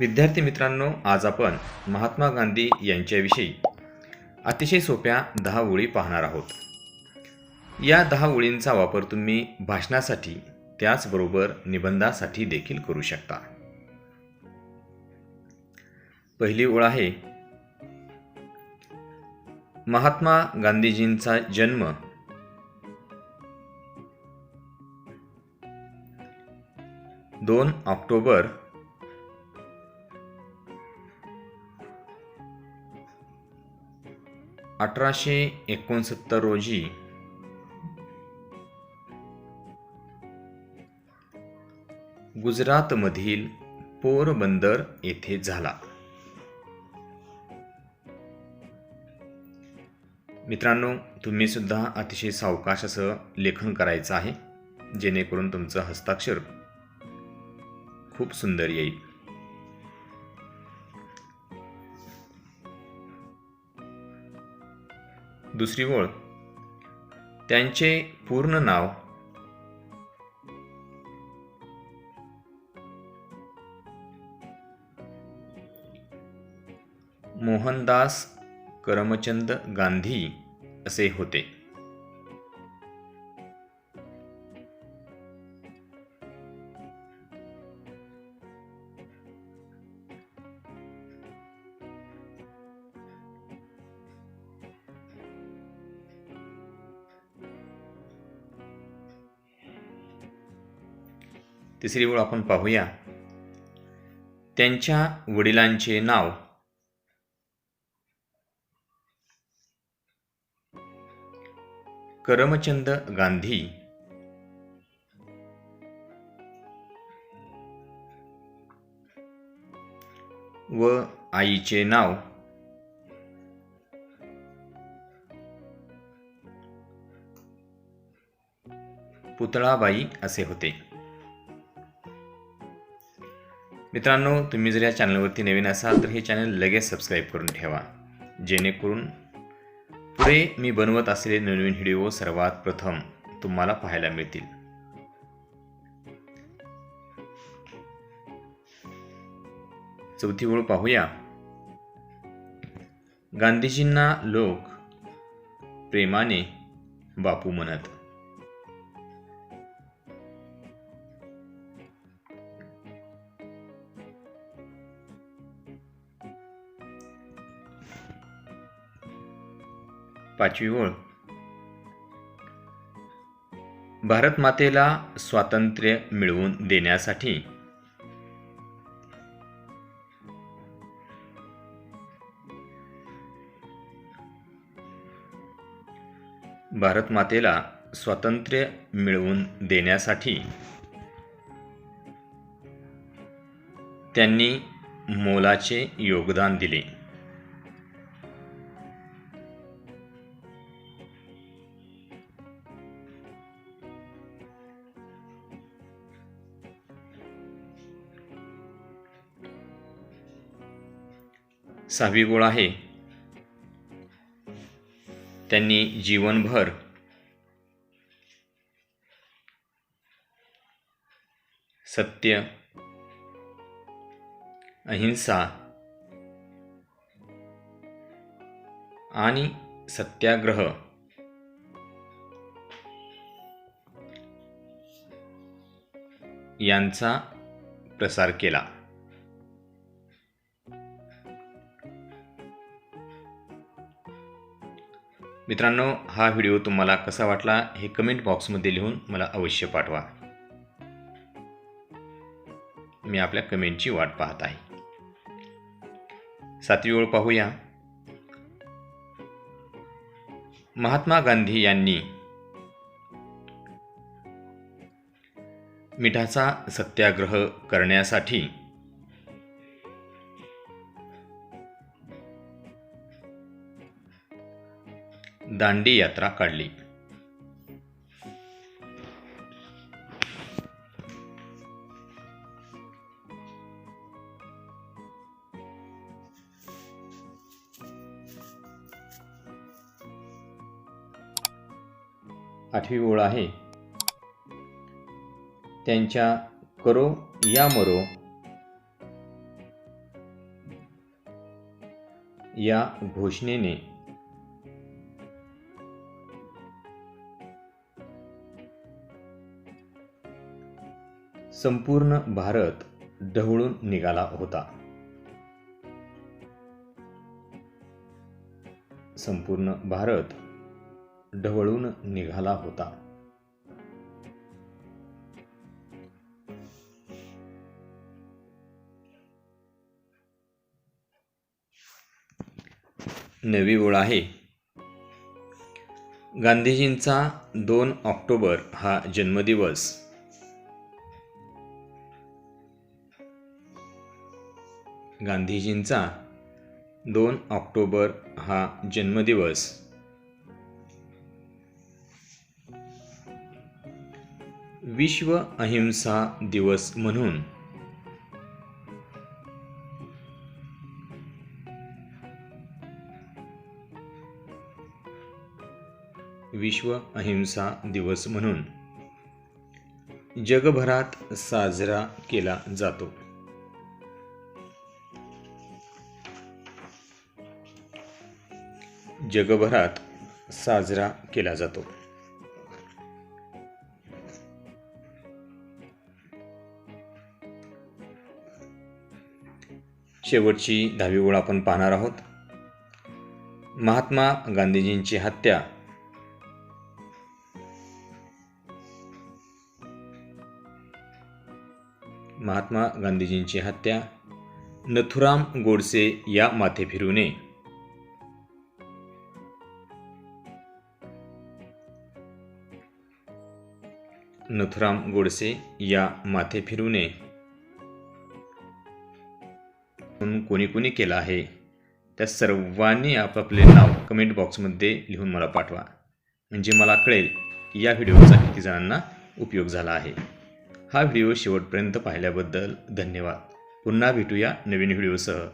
विद्यार्थी मित्रांनो आज आपण महात्मा गांधी यांच्याविषयी अतिशय सोप्या दहा ओळी पाहणार आहोत. या दहा ओळींचा वापर तुम्ही भाषणासाठी त्याचबरोबर निबंधासाठी देखील करू शकता. पहिली ओळ आहे महात्मा गांधीजींचा जन्म. दोन ऑक्टोबर अठराशे एकोणसत्तर रोजी गुजरातमधील पोरबंदर येथे झाला. मित्रांनो तुम्ही सुद्धा अतिशय सावकाश असं लेखन करायचं आहे जेणेकरून तुमचं हस्ताक्षर खूप सुंदर येईल. दुसरी ओळ. त्यांचे पूर्ण नाव. मोहनदास करमचंद गांधी असे होते. तिसरी ओळ आपण पाहूया. त्यांच्या वडिलांचे नाव. करमचंद गांधी. व आईचे नाव. पुतळाबाई असे होते. मित्रांनो तुम्ही जर या चॅनलवरती नवीन असाल तर हे चॅनल लगेच सबस्क्राईब करून ठेवा. जेणेकरून पुढे मी बनवत असलेले नवीन व्हिडिओ सर्वात प्रथम तुम्हाला पाहायला मिळतील. चौथी ओळ पाहूया. गांधीजींना लोक प्रेमाने बापू म्हणत पाचवी ओळ. भारत मातेला स्वातंत्र्य मिळवून देण्यासाठी. भारत मातेला स्वातंत्र्य मिळवून देण्यासाठी. त्यांनी मोलाचे योगदान दिले. सहावी गोळ आहे. त्यांनी जीवनभर सत्य अहिंसा आणि सत्याग्रह यांचा प्रसार केला. मित्रांनो हा व्हिडिओ तुम्हाला कसा वाटला हे कमेंट बॉक्समध्ये लिहून मला अवश्य पाठवा. मी आपल्या कमेंटची वाट पाहत आहे. सातवी ओळ पाहूया. महात्मा गांधी यांनी मिठाचा सत्याग्रह करण्यासाठी दांडी यात्रा काढली. आठवी ओळ आहे. त्यांच्या करो या मरो या घोषणेने संपूर्ण भारत ढवळून निघाला होता. संपूर्ण भारत ढवळून निघाला होता. नवी ओळ आहे. गांधीजींचा दोन ऑक्टोबर हा जन्मदिवस. गांधीजींचा दोन ऑक्टोबर हा जन्मदिवस. विश्व अहिंसा दिवस म्हणून. विश्व अहिंसा दिवस म्हणून. जगभरात साजरा केला जातो. जगभरात साजरा केला जातो. शेवटची दहावी ओळ आपण पाहणार आहोत. महात्मा गांधीजींची हत्या. महात्मा गांधीजींची हत्या. नथुराम गोडसे या माथे फिरूने नथुराम गोडसे या माथे फिरूने कोणी कोणी केलं आहे? त्या सर्वांनी आपापले नाव कमेंट बॉक्समध्ये लिहून मला पाठवा. म्हणजे मला कळेल की या व्हिडिओचा किती जणांना उपयोग झाला आहे. हा व्हिडिओ शेवटपर्यंत पाहिल्याबद्दल धन्यवाद. पुन्हा भेटूया नवीन व्हिडिओसह.